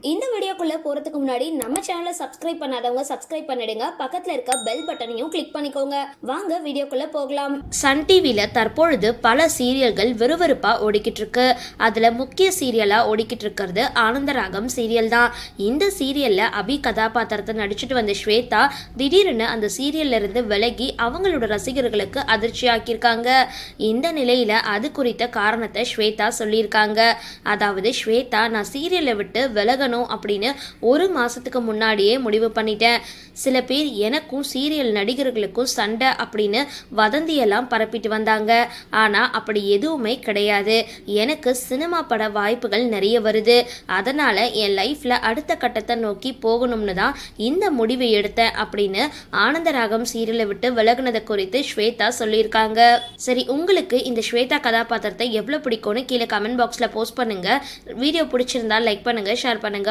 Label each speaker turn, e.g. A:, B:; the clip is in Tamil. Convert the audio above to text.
A: இந்த வீடியோக்குள்ளே போறதுக்கு முன்னாடி நம்ம சேனலை சப்ஸ்கிரைப் பண்ணாதவங்க சப்ஸ்கிரைப் பண்ணிடுங்க. பக்கத்தில் இருக்க பெல் பட்டனையும் கிளிக் பண்ணிக்கோங்க. வாங்க வீடியோக்குள்ளே போகலாம். சன் டிவியில் தற்பொழுது பல சீரியல்கள் விறுவிறுப்பாக ஓடிக்கிட்டு இருக்கு. அதில் முக்கிய சீரியலாக ஓடிக்கிட்டு இருக்கிறது ஆனந்தராகம் சீரியல் தான். இந்த சீரியலில் அபி கதாபாத்திரத்தை நடிச்சிட்டு வந்த ஸ்வேதா திடீர்னு அந்த சீரியல்ல இருந்து விலகி அவங்களோட ரசிகர்களுக்கு அதிர்ச்சி ஆக்கியிருக்காங்க இந்த நிலையில் அது குறித்த காரணத்தை ஸ்வேதா சொல்லியிருக்காங்க. அதாவது ஸ்வேதா நான் சீரியலை விட்டு விலகணும் அப்படின்னு ஒரு மாதத்துக்கு முன்னாடியே முடிவு பண்ணிட்டேன். சில பேர் எனக்கும் சீரியல் நடிகர்களுக்கும் சண்டை அப்படின்னு வதந்தியெல்லாம் பரப்பிட்டு வந்தாங்க. ஆனால் அப்படி எதுவுமே கிடையாது. எனக்கு சினிமா பட வாய்ப்புகள் நிறைய வருது. அதனால் என் லைஃப்பில் அடுத்த கட்டத்தை நோக்கி போகணும்னு தான் இந்த முடிவை எடுத்தேன் அப்படின்னு ஆனந்தராகம் சீரியலை விட்டு விலகுனதை குறித்து ஸ்வேதா சொல்லியிருக்காங்க. சரி உங்களுக்கு இந்த ஸ்வேதா கதாபாத்திரத்தை எவ்வளோ பிடிக்கும்னு கீழே கமெண்ட் பாக்ஸில் போஸ்ட் பண்ணுங்கள் வீடியோ பிடிச்சிருந்தா லைக் பண்ணுங்கள் ஷேர் பண்ணுங்க.